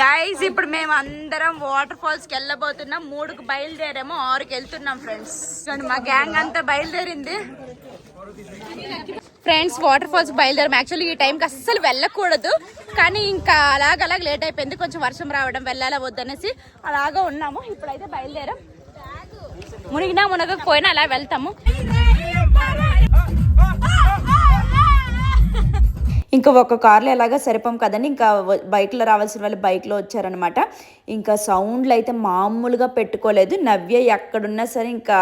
Guys ఇప్పుడు మేము అందరం వాటర్ ఫాల్స్కి వెళ్ళబోతున్నాం. మూడుకు బయలుదేరాము ఆరుకి వెళ్తున్నాం ఫ్రెండ్స్ మా గ్యాంగ్ అంతా బయలుదేరింది. ఫ్రెండ్స్ వాటర్ ఫాల్స్ బయలుదేరాం యాక్చువల్లీ ఈ టైంకి అస్సలు వెళ్ళకూడదు. కానీ ఇంకా అలాగ అలాగ లేట్ అయిపోయింది. కొంచెం వర్షం రావడం వెళ్ళాలా వద్దనేసి అలాగా ఉన్నాము. ఇప్పుడైతే బయలుదేరాం. మునిగినా మునగకపోయినా అలా వెళ్తాము. ఇంకా ఒక కార్లో ఎలాగా సరిపోం కదండి. ఇంకా బైక్లో రావాల్సిన వాళ్ళు బైక్లో వచ్చారనమాట ఇంకా సౌండ్లు అయితే మామూలుగా పెట్టుకోలేదు. నవ్య ఎక్కడున్నా సరే ఇంకా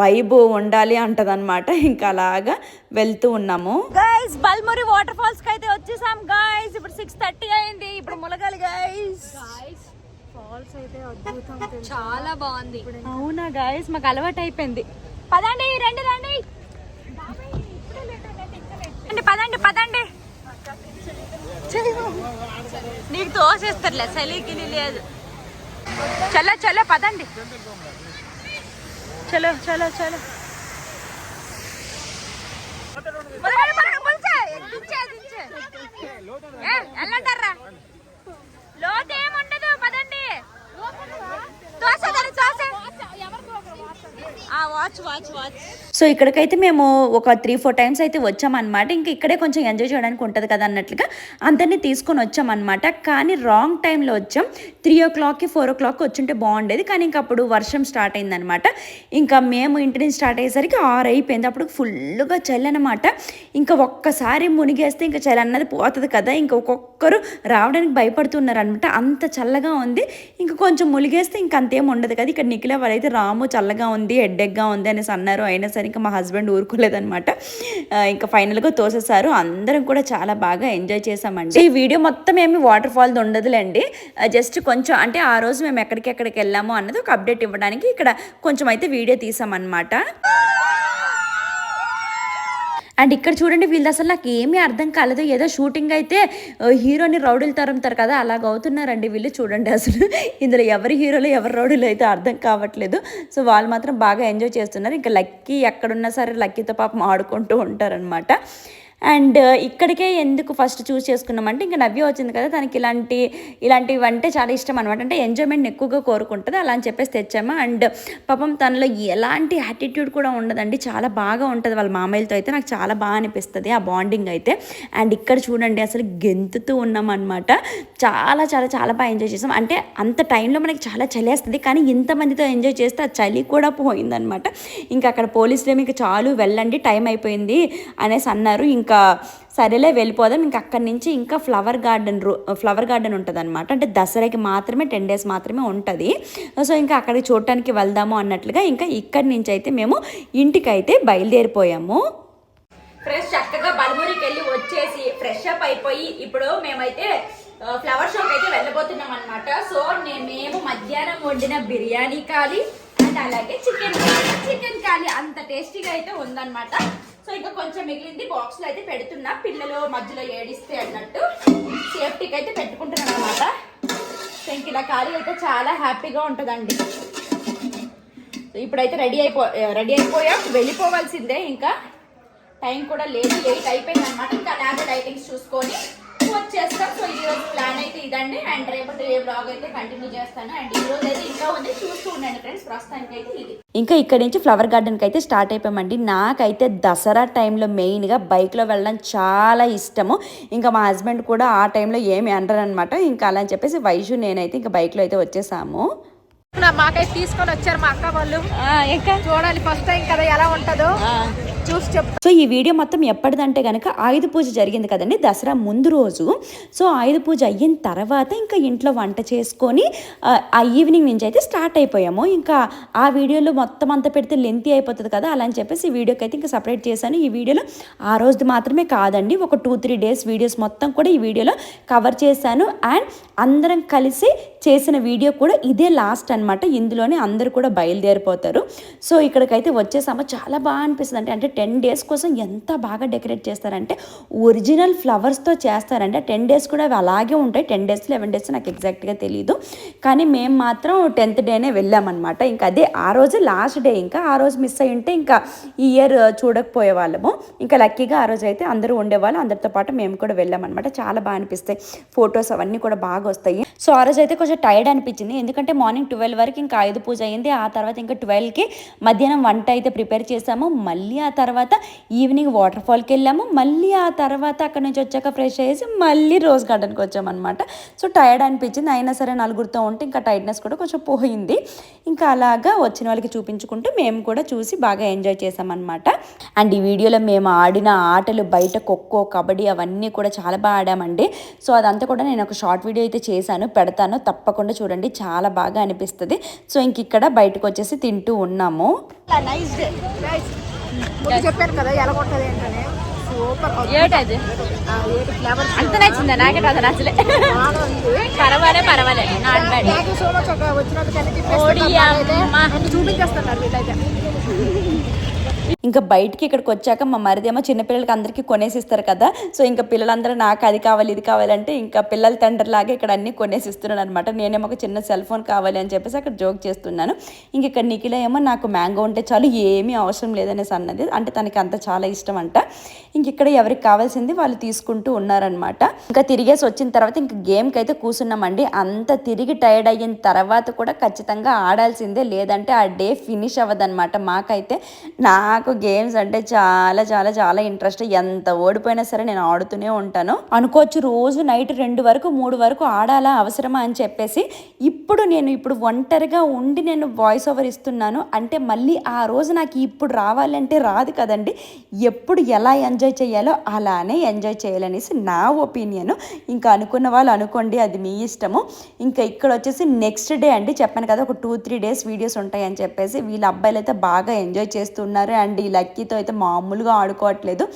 వైబ్ ఉండాలి అంటదన్నమాట. ఇంకా అలాగా వెళ్తూ ఉన్నాము. గైస్ బల్మురి వాటర్ ఫాల్స్కి అయితే వచ్చేసాం. గైస్ ఇప్పుడు సిక్స్ థర్టీ అయింది. ఇప్పుడు ములగాలి గైస్ చాలా బాగుంది. అవునా గైస్ మాకు అలవాటు అయిపోయింది. పదండి రండి రండి. రండి, పదండి పదండి. నీకు తోసేస్తారులే చలికి లేదు. చలో చలో పదండి. చలో చలో చలో. ములగాలి, ములగాలి, ములిచే. వెళ్ళంటారా లోతేముండదు పదండి. తోసే తోసే వాచ్ వాచ్ వాచ్ సో ఇక్కడికైతే మేము ఒక త్రీ ఫోర్ టైమ్స్ అయితే వచ్చామన్నమాట. ఇంకా ఇక్కడే కొంచెం ఎంజాయ్ చేయడానికి ఉంటుంది కదా అన్నట్లుగా అందరినీ తీసుకొని వచ్చామన్నమాట. కానీ రాంగ్ టైంలో వచ్చాం. త్రీ ఓ క్లాక్కి ఫోర్ ఓ క్లాక్కి వచ్చుంటే బాగుండేది. కానీ ఇంకా అప్పుడు వర్షం స్టార్ట్ అయిందనమాట ఇంకా మేము ఇంటి నుంచి స్టార్ట్ అయ్యేసరికి ఆరు అయిపోయింది. అప్పుడు ఫుల్గా చలి అనమాట ఇంకా ఒక్కసారి మునిగేస్తే ఇంకా చలి అన్నది పోతుంది కదా. ఇంకా ఒక్కొక్కరు రావడానికి భయపడుతున్నారు అనమాట అంత చల్లగా ఉంది. ఇంకా కొంచెం మునిగేస్తే ఇంకా అంతేం ఉండదు కదా. ఇక్కడ నిఖిల వాళ్ళైతే రాము చల్లగా ఉంది హెడ్డెక్గా ఉంది అనేసి అన్నారు. అయినా సరే ఇంకా మా హస్బెండ్ ఊరుకోలేదనమాట ఇంకా ఫైనల్గా తోసేసారు అందరం కూడా చాలా బాగా ఎంజాయ్ చేసామండి ఈ వీడియో మొత్తం ఏమి వాటర్ ఫాల్ ఉండదులేండి. జస్ట్ కొంచెం అంటే ఆ రోజు మేము ఎక్కడికెక్కడికి వెళ్ళాము అన్నది ఒక అప్డేట్ ఇవ్వడానికి ఇక్కడ కొంచెం అయితే వీడియో తీసామన్నమాట. అండ్ ఇక్కడ చూడండి వీళ్ళు అసలు నాకు ఏమీ అర్థం కాలేదు. ఏదో షూటింగ్ అయితే హీరోని రౌడీలు తరుముతారు కదా అలాగ అవుతున్నారండి వీళ్ళు చూడండి అసలు. ఇందులో ఎవరి హీరోలు ఎవరి రౌడీలు అయితే అర్థం కావట్లేదు. సో వాళ్ళు మాత్రం బాగా ఎంజాయ్ చేస్తున్నారు. ఇంకా లక్కీ ఎక్కడున్నా సరే లక్కీతో పాపం ఆడుకుంటూ ఉంటారనమాట అండ్ uh, ఇక్కడికే ఎందుకు ఫస్ట్ చూస్ చేసుకున్నామంటే ఇంకా నవ్య వచ్చింది కదా తనకి ఇలాంటి ఇలాంటివి అంటే చాలా ఇష్టం అనమాట అంటే ఎంజాయ్మెంట్ ఎక్కువగా కోరుకుంటుంది అలా అని చెప్పేసి తెచ్చాము? అండ్ పాపం తనలో ఎలాంటి యాటిట్యూడ్ కూడా ఉండదండి. చాలా బాగా ఉంటుంది వాళ్ళ మామయ్యలతో అయితే నాకు చాలా బాగా అనిపిస్తుంది ఆ బాండింగ్ అయితే. అండ్ ఇక్కడ చూడండి అసలు గెంతుతూ ఉన్నాం అనమాట చాలా చాలా చాలా బాగా ఎంజాయ్ చేసాం. అంటే అంత టైంలో మనకి చాలా చలేస్తుంది కానీ ఇంతమందితో ఎంజాయ్ చేస్తే ఆ చలి కూడా పోయిందనమాట ఇంకా అక్కడ పోలీసులు మీకు చాలు వెళ్ళండి టైం అయిపోయింది అనేసి అన్నారు. ఇంకా సరేలే వెళ్ళిపోదాం ఇంకా అక్కడి నుంచి ఇంకా ఫ్లవర్ గార్డెన్ రూ ఫ్లవర్ గార్డెన్ ఉంటుంది అనమాట అంటే దసరాకి మాత్రమే టెన్ డేస్ మాత్రమే ఉంటుంది. సో ఇంకా అక్కడికి చూడటానికి వెళ్దాము అన్నట్లుగా ఇంకా ఇక్కడి నుంచి అయితే మేము ఇంటికైతే బయలుదేరిపోయాము. ఫ్రెష్ చక్కగా బల్మూరికి వెళ్ళి వచ్చేసి ఫ్రెష్ అప్ అయిపోయి ఇప్పుడు మేమైతే ఫ్లవర్ షాప్ అయితే వెళ్ళబోతున్నాం అనమాట సో మేము మధ్యాహ్నం వండిన బిర్యానీ కాలి అండ్ అలాగే చికెన్ చికెన్ కాలి అంత టేస్టీగా అయితే ఉందన్నమాట. సో ఇంకా కొంచెం మిగిలింది బాక్స్లో అయితే పెడుతున్నా. పిల్లలు మధ్యలో ఏడిస్తే అన్నట్టు సేఫ్టీకి అయితే పెట్టుకుంటున్నాను అనమాట సో ఇంక ఇలా ఖాళీ అయితే చాలా హ్యాపీగా ఉంటుందండి. సో ఇప్పుడైతే రెడీ అయిపో రెడీ అయిపోయాం. వెళ్ళిపోవాల్సిందే ఇంకా. టైం కూడా లేదు లేట్ అయిపోయింది అనమాట ఇంకా అలాగే లైటింగ్స్ చూసుకొని వచ్చేస్తాం. సో ఈ రోజు ప్లాన్ అయితే ఇదండి. అండ్ రేపటి బ్లాగ్ అయితే కంటిన్యూ చేస్తాను. అండ్ ఈ రోజు అయితే ఇంకా ఉంది చూస్తూ ఉండండి ఫ్రెండ్స్ ప్రస్తుతానికి అయితే ఇది. ఇంకా ఇక్కడి నుంచి ఫ్లవర్ గార్డెన్కి అయితే స్టార్ట్ అయిపోయామండి. నాకైతే దసరా టైంలో మెయిన్గా బైక్లో వెళ్ళడం చాలా ఇష్టము. ఇంకా మా హస్బెండ్ కూడా ఆ టైంలో ఏమి అనరు అనమాట ఇంకా అలా అని చెప్పేసి వైషు నేనైతే ఇంకా బైక్లో అయితే వచ్చేసాము. మాకైతే తీసుకొని వచ్చారు మా అక్క వాళ్ళు. చూడాలి ఫస్ట్ టైం కదా ఎలా ఉంటుందో. చూసి చెప్తా సో ఈ వీడియో మొత్తం ఎప్పటిదంటే కనుక ఆయుధ పూజ జరిగింది కదండి దసరా ముందు రోజు. సో ఆయుధ పూజ అయిన తర్వాత ఇంకా ఇంట్లో వంట చేసుకొని ఆ, ఈవినింగ్ నుంచి అయితే స్టార్ట్ అయిపోయాము. ఇంకా ఆ వీడియోలో మొత్తం అంతా పెడితే లెంతీ అయిపోతుంది కదా అలా అని చెప్పేసి ఈ వీడియోకి అయితే ఇంకా సపరేట్ చేశాను. ఈ వీడియోలో ఆ రోజుది మాత్రమే కాదండి ఒక టూ త్రీ డేస్ వీడియోస్ మొత్తం కూడా ఈ వీడియోలో కవర్ చేశాను. అండ్ అందరం కలిసి చేసిన వీడియో కూడా ఇదే లాస్ట్ అన్నమాట. ఇందులోనే అందరూ కూడా బయలుదేరిపోతారు. సో ఇక్కడికైతే సమ చాలా బాగా అనిపిస్తుంది అంటే అంటే టెన్ డేస్ కోసం ఎంత బాగా డెకరేట్ చేస్తారంటే ఒరిజినల్ ఫ్లవర్స్తో చేస్తారంటే టెన్ డేస్ కూడా అవి అలాగే ఉంటాయి. టెన్ డేస్ లెవెన్ డేస్ నాకు ఎగ్జాక్ట్గా తెలియదు కానీ మేము మాత్రం టెన్త్ డేనే వెళ్ళామన్నమాట. ఇంకా అదే ఆ రోజు లాస్ట్ డే ఇంకా ఆ రోజు మిస్ అయ్యి ఉంటే ఇంకా ఈ ఇయర్ చూడకపోయే వాళ్ళము. ఇంకా లక్కీగా ఆ రోజు అయితే అందరూ ఉండేవాళ్ళు. అందరితో పాటు మేము కూడా వెళ్ళామన్నమాట. చాలా బాగా అనిపిస్తాయి. ఫొటోస్ అవన్నీ కూడా బాగా వస్తాయి. సో ఆ రోజు అయితే కొంచెం టైర్డ్ అనిపించింది. ఎందుకంటే మార్నింగ్ ట్వెల్వ్ వరకు ఇంకా ఐదు పూజ అయింది. ఆ తర్వాత ఇంకా ట్వెల్వ్కి మధ్యాహ్నం వంట అయితే ప్రిపేర్ చేసాము. మళ్ళీ ఆ తర్వాత ఈవినింగ్ వాటర్ ఫాల్కి వెళ్ళాము. మళ్ళీ ఆ తర్వాత అక్కడ నుంచి వచ్చాక ఫ్రెష్ అయ్యేసి మళ్ళీ రోజ్ గార్డెన్కి వచ్చామన్నమాట. సో టైర్డ్ అనిపించింది. అయినా సరే నలుగురితో ఉంటే ఇంకా టైర్డ్నెస్ కూడా కొంచెం పోయింది. ఇంకా అలాగా వచ్చిన వాళ్ళకి చూపించుకుంటూ మేము కూడా చూసి బాగా ఎంజాయ్ చేసామన్నమాట. అండ్ ఈ వీడియోలో మేము ఆడిన ఆటలు బయట ఖోఖో కబడ్డీ అవన్నీ కూడా చాలా బాగా ఆడామండి. సో అదంతా కూడా నేను ఒక షార్ట్ వీడియో అయితే చేశాను. పెడతాను. తప్పకుండా చూడండి. చాలా బాగా అనిపిస్తుంది. సో ఇంక ఇక్కడ బయటకు వచ్చేసి తింటూ ఉన్నాము. నైస్ డే చెప్పాను కదా ఎలా ఉంటుంది ఏంటని. సూపర్ ఏటది అంత నచ్చిందా? నాకే అది నచ్చలే. పర్వాలే పర్వాలే. Not bad thank you so much ఒక వచ్చినందుకు ఓడి అమ్మ. చూపించేస్తున్నారు వీళ్ళైతే. ఇంకా బయటికి ఇక్కడికి వచ్చాక మా మరిదేమో చిన్నపిల్లలకి అందరికీ కొనేసిస్తారు కదా. సో ఇంకా పిల్లలందరూ నాకు అది కావాలి ఇది కావాలంటే ఇంకా పిల్లల తండ్రిలాగా ఇక్కడ అన్నీ కొనేసిస్తున్నాను అనమాట నేనేమో ఒక చిన్న సెల్ ఫోన్ కావాలి అని చెప్పేసి అక్కడ జోక్ చేస్తున్నాను. ఇంక ఇక్కడ నిఖిల ఏమో నాకు మ్యాంగో ఉంటే చాలు ఏమీ అవసరం లేదనేసి అన్నది. అంటే తనకి అంత చాలా ఇష్టం అంట. ఇంక ఇక్కడ ఎవరికి కావాల్సింది వాళ్ళు తీసుకుంటూ ఉన్నారనమాట ఇంకా తిరిగేసి వచ్చిన తర్వాత ఇంక గేమ్కి అయితే కూర్చున్నామండి. అంత తిరిగి టైర్డ్ అయిన తర్వాత కూడా ఖచ్చితంగా ఆడాల్సిందే. లేదంటే ఆ డే ఫినిష్ అవ్వదనమాట మాకైతే నాకు గేమ్స్ అంటే చాలా చాలా చాలా ఇంట్రెస్ట్. ఎంత ఓడిపోయినా సరే నేను ఆడుతూనే ఉంటాను. అనుకోవచ్చు రోజు నైట్ రెండు వరకు మూడు వరకు ఆడాలా అవసరమా అని చెప్పేసి ఇప్పుడు నేను ఇప్పుడు ఒంటరిగా ఉండి నేను వాయిస్ ఓవర్ ఇస్తున్నాను. అంటే మళ్ళీ ఆ రోజు నాకు ఇప్పుడు రావాలంటే రాదు కదండి. ఎప్పుడు ఎలా ఎంజాయ్ చేయాలో అలానే ఎంజాయ్ చేయాలనేసి నా ఒపీనియన్ ఇంకా అనుకున్న వాళ్ళు అనుకోండి అది మీ ఇష్టము. ఇంకా ఇక్కడ వచ్చేసి నెక్స్ట్ డే అండి. చెప్పాను కదా ఒక టూ త్రీ డేస్ వీడియోస్ ఉంటాయని చెప్పేసి వీళ్ళ అబ్బాయిలు అయితే బాగా ఎంజాయ్ చేస్తున్నారు. అండ్ ఈ లక్కీతో అయితే మామూలుగా ఆడుకోవట్లేదు.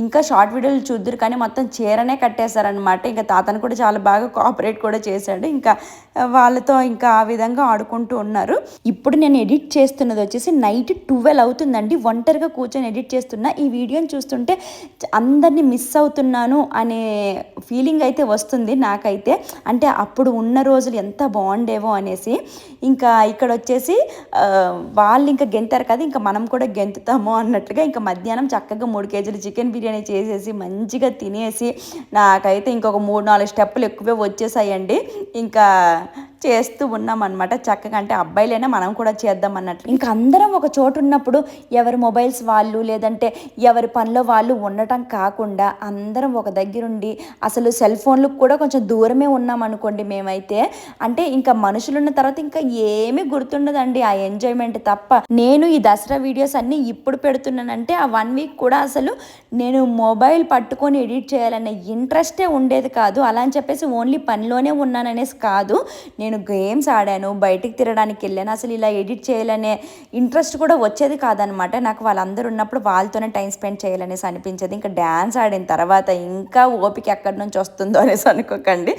ఇంకా షార్ట్ వీడియోలు చూద్దరు కానీ మొత్తం చీరనే కట్టేశారనమాట ఇంకా తాతను కూడా చాలా బాగా కోఆపరేట్ కూడా చేశాడు. ఇంకా వాళ్ళతో ఇంకా ఆ విధంగా ఆడుకుంటూ ఉన్నారు. ఇప్పుడు నేను ఎడిట్ చేస్తున్నది వచ్చేసి నైట్ ట్వెల్వ్ అవుతుందండి. ఒంటరిగా కూర్చొని ఎడిట్ చేస్తున్నా ఈ వీడియోని చూస్తుంటే అందరినీ మిస్ అవుతున్నాను అనే ఫీలింగ్ అయితే వస్తుంది నాకైతే. అంటే అప్పుడు ఉన్న రోజులు ఎంత బాగుండేవో అనేసి. ఇంకా ఇక్కడ వచ్చేసి వాళ్ళు ఇంకా గెంతారు కదా ఇంకా మనం కూడా గెంతుతాము అన్నట్లుగా ఇంకా మధ్యాహ్నం చక్కగా మూడు కేజీలు చికెన్ బిర్యానీ బిర్యానీ చేసేసి మంచిగా తినేసి నాకైతే ఇంకొక మూడు నాలుగు స్టెప్పులు ఎక్కువే వచ్చేసాయండి. ఇంకా చేస్తూ ఉన్నాం అనమాట చక్కగా అంటే అబ్బాయిలైనా మనం కూడా చేద్దాం అన్నట్లు. ఇంకా అందరం ఒక చోటు ఉన్నప్పుడు ఎవరి మొబైల్స్ వాళ్ళు లేదంటే ఎవరి పనిలో వాళ్ళు ఉండటం కాకుండా అందరం ఒక దగ్గరుండి అసలు సెల్ ఫోన్లకు కూడా కొంచెం దూరమే ఉన్నాం అనుకోండి మేమైతే. అంటే ఇంకా మనుషులు ఉన్న తర్వాత ఇంకా ఏమీ గుర్తుండదండి ఆ ఎంజాయ్మెంట్ తప్ప. నేను ఈ దసరా వీడియోస్ అన్నీ ఇప్పుడు పెడుతున్నానంటే ఆ వన్ వీక్ కూడా అసలు నేను మొబైల్ పట్టుకొని ఎడిట్ చేయాలనే ఇంట్రెస్టే ఉండేది కాదు. అలా అని చెప్పేసి ఓన్లీ పనిలోనే ఉన్నాననేసి కాదు. నేను నేను గేమ్స్ ఆడాను బయటికి తిరగడానికి వెళ్ళాను అసలు ఇలా ఎడిట్ చేయాలనే ఇంట్రెస్ట్ కూడా వచ్చేది కాదనమాట. నాకు వాళ్ళందరూ ఉన్నప్పుడు వాళ్ళతోనే టైం స్పెండ్ చేయాలనేసి అనిపించేది. ఇంకా డ్యాన్స్ ఆడిన తర్వాత ఇంకా ఓపిక ఎక్కడి నుంచి వస్తుందో అనేసి అనుకోకండి.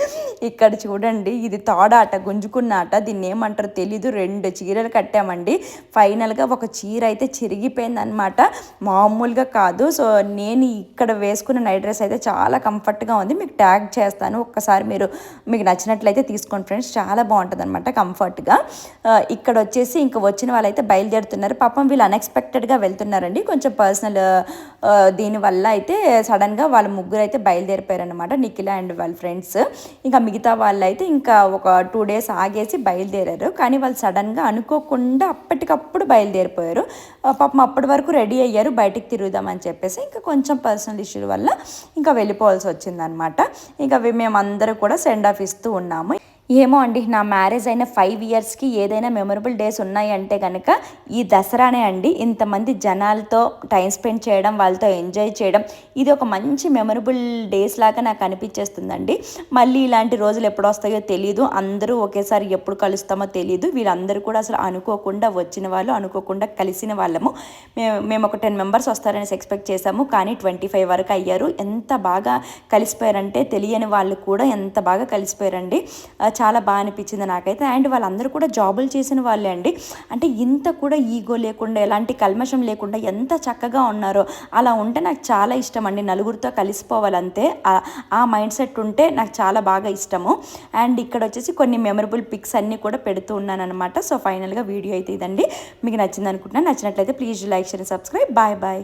ఇక్కడ చూడండి ఇది తోడాట గుంజుకున్న ఆట. దీన్ని ఏమంటారో తెలీదు. రెండు చీరలు కట్టామండి. ఫైనల్గా ఒక చీర అయితే చిరిగిపోయింది అనమాట మామూలుగా కాదు. సో నేను ఇక్కడ వేసుకున్న నైట్ డ్రెస్ అయితే చాలా కంఫర్ట్గా ఉంది. మీకు ట్యాగ్ చేస్తాను. ఒక్కసారి మీరు మీకు నచ్చినట్లయితే తీసుకోండి ఫ్రెండ్స్. చాలా బాగుంటుంది అనమాట కంఫర్ట్గా. ఇక్కడ వచ్చేసి ఇంక వచ్చిన వాళ్ళైతే బయలుదేరుతున్నారు. పాపం వీళ్ళు అన్ఎక్స్పెక్టెడ్గా వెళ్తున్నారండి. కొంచెం పర్సనల్ దీనివల్ల అయితే సడన్గా వాళ్ళ ముగ్గురు అయితే బయలుదేరిపోయారు అనమాట నిఖిల అండ్ వాళ్ళ ఫ్రెండ్స్. ఇంకా మిగతా వాళ్ళు అయితే ఇంకా ఒక టూ డేస్ ఆగేసి బయలుదేరారు. కానీ వాళ్ళు సడన్గా అనుకోకుండా అప్పటికప్పుడు బయలుదేరిపోయారు. పాపం అప్పటి వరకు రెడీ అయ్యారు బయటికి తిరుగుదామని చెప్పేసి ఇంకా కొంచెం పర్సనల్ ఇష్యూ వల్ల ఇంకా వెళ్ళిపోవాల్సి వచ్చిందనమాట ఇంకా మేము మేమందరూ కూడా సెండ్ ఆఫ్ ఇస్తూ ఉన్నాము. ఏమో అండి నా మ్యారేజ్ అయిన ఫైవ్ ఇయర్స్కి ఏదైనా మెమొరబుల్ డేస్ ఉన్నాయంటే కనుక ఈ దసరానే అండి. ఇంతమంది జనాలతో టైం స్పెండ్ చేయడం వాళ్ళతో ఎంజాయ్ చేయడం ఇది ఒక మంచి మెమొరబుల్ డేస్ లాగా నాకు అనిపించేస్తుందండి. మళ్ళీ ఇలాంటి రోజులు ఎప్పుడు వస్తాయో తెలియదు అందరూ ఒకేసారి ఎప్పుడు కలుస్తామో తెలియదు వీళ్ళందరూ కూడా అసలు అనుకోకుండా వచ్చిన వాళ్ళు అనుకోకుండా కలిసిన వాళ్ళము. మేము మేము ఒక టెన్ మెంబర్స్ వస్తారనేసి ఎక్స్పెక్ట్ చేశాము. కానీ ట్వంటీ ఫైవ్ వరకు అయ్యారు. ఎంత బాగా కలిసిపోయారంటే తెలియని వాళ్ళు కూడా ఎంత బాగా కలిసిపోయారండి. చాలా బాగా అనిపించింది నాకైతే. అండ్ వాళ్ళందరూ కూడా జాబులు చేసిన వాళ్ళే అండి. అంటే ఇంత కూడా ఈగో లేకుండా ఎలాంటి కల్మషం లేకుండా ఎంత చక్కగా ఉన్నారో అలా ఉంటే నాకు చాలా ఇష్టం అండి. నలుగురితో కలిసిపోవాలంతే. ఆ- మైండ్ సెట్ ఉంటే నాకు చాలా బాగా ఇష్టము. అండ్ ఇక్కడ వచ్చేసి కొన్ని మెమరబుల్ పిక్స్ అన్నీ కూడా పెడుతూ ఉన్నాను సో ఫైనల్గా వీడియో అయితే ఇదండి. మీకు నచ్చింది అనుకుంటున్నాను నచ్చినట్లయితే please like share subscribe. Bye bye.